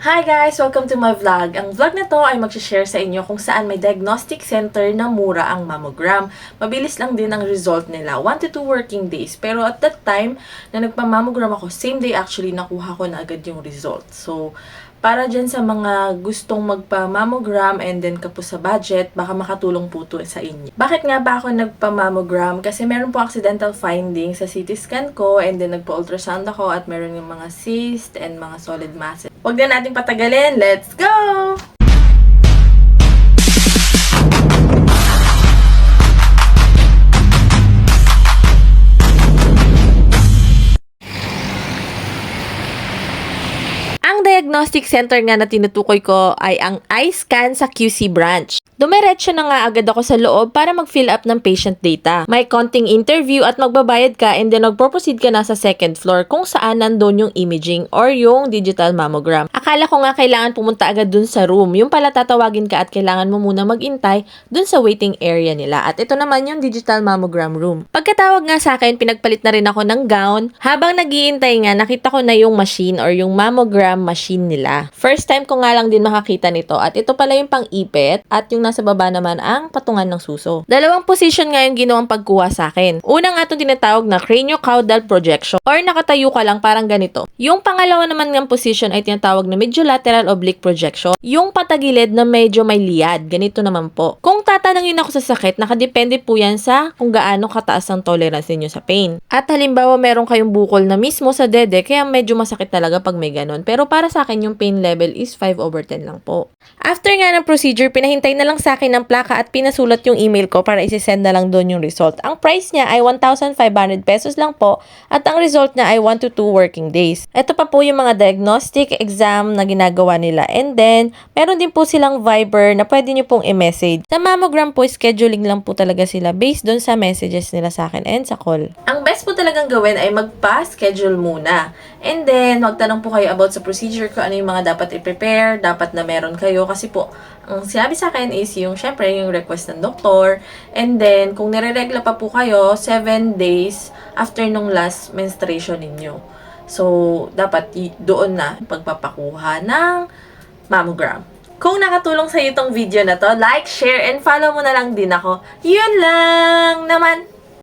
Hi guys! Welcome to my vlog. Ang vlog na to ay mag-share sa inyo kung saan may diagnostic center na mura ang mammogram. Mabilis lang din ang result nila. 1 to 2 working days. Pero at that time, na nagpa-mammogram ako, same day actually nakuha ko na agad yung result. So, para dyan sa mga gustong magpa-mammogram and then kapos sa budget, baka makatulong po to sa inyo. Bakit nga ba ako nagpa-mammogram? Kasi meron po accidental findings sa CT scan ko and then nagpa-ultrasound ako at meron yung mga cyst and mga solid masses. Huwag na natin patagalin. Let's go! Ang diagnostic center nga na tinutukoy ko ay ang iScan sa QC branch. Dumiretso na nga agad ako sa loob para mag-fill up ng patient data. May konting interview at magbabayad ka and then magpo-proceed ka na sa second floor kung saan nandun yung imaging or yung digital mammogram. Akala ko nga kailangan pumunta agad dun sa room. Yung pala tatawagin ka at kailangan mo muna magintay dun sa waiting area nila. At ito naman yung digital mammogram room. Pagkatawag nga sa akin, pinagpalit na rin ako ng gown. Habang nagiintay nga, nakita ko na yung machine or yung mammogram machine nila. First time ko nga lang din makakita nito at ito pala yung pang-ipit at yung nasa baba naman ang patungan ng suso. Dalawang position nga yung ginawang pagkuha sa akin. Una nga itong tinatawag na craniocaudal projection or nakatayo ka lang parang ganito. Yung pangalawa naman ng position ay tinatawag na mediolateral oblique projection. Yung patagilid na medyo may liad. Ganito naman po. Kung tatanungin ako sa sakit, nakadepende po yan sa kung gaano kataas ang tolerance ninyo sa pain. At halimbawa meron kayong bukol na mismo sa dede, kaya medyo masakit talaga pag may ganun. Pero para sa akin, yung pain level is 5 over 10 lang po. After nga ng procedure, pinahintay na lang sa akin ng plaka at pinasulat yung email ko para isi-send na lang doon yung result. Ang price niya ay 1,500 pesos lang po at ang result niya ay 1 to 2 working days. Ito pa po yung mga diagnostic exam na ginagawa nila. And then, meron din po silang Viber na pwede nyo pong i-message. Sa mammogram po, scheduling lang po talaga sila based doon sa messages nila sa akin and sa call. Ang best po talagang gawin ay magpa-schedule muna. And then, magtanong po kayo about sa procedure ko, ano yung mga dapat i-prepare, dapat na meron kayo. Kasi po, ang sinabi sa akin is yung, syempre, yung request ng doktor. And then, kung nire-regla pa po kayo, 7 days after nung last menstruation ninyo. So, dapat doon na pagpapakuha ng mammogram. Kung nakatulong sa iyo itong video na to, like, share, and follow mo na lang din ako. Yun lang naman!